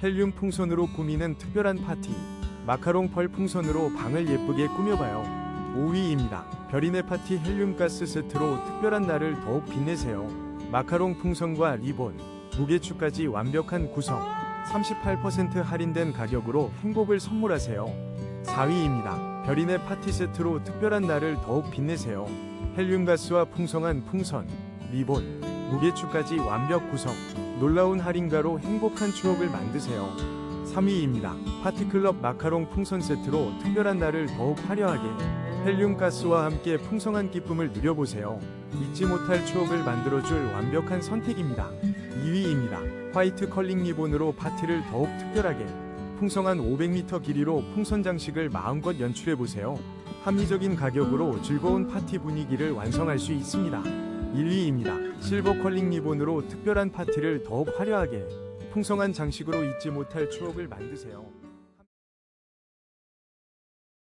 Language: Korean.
헬륨 풍선으로 꾸미는 특별한 파티. 마카롱 펄 풍선으로 방을 예쁘게 꾸며봐요. 5위입니다. 별이네 파티 헬륨 가스 세트로 특별한 날을 더욱 빛내세요. 마카롱 풍선과 리본, 무게추까지 완벽한 구성. 38% 할인된 가격으로 행복을 선물하세요. 4위입니다. 별이네 파티 세트로 특별한 날을 더욱 빛내세요. 헬륨 가스와 풍성한 풍선, 리본, 무게추까지 완벽 구성. 놀라운 할인가로 행복한 추억을 만드세요. 3위입니다. 파티클럽 마카롱 풍선 세트로 특별한 날을 더욱 화려하게 헬륨 가스와 함께 풍성한 기쁨을 누려보세요. 잊지 못할 추억을 만들어줄 완벽한 선택입니다. 2위입니다. 화이트 컬링 리본으로 파티를 더욱 특별하게 풍성한 500m 길이로 풍선 장식을 마음껏 연출해보세요. 합리적인 가격으로 즐거운 파티 분위기를 완성할 수 있습니다. 1위입니다. 실버 컬링 리본으로 특별한 파티를 더욱 화려하게 풍성한 장식으로 잊지 못할 추억을 만드세요.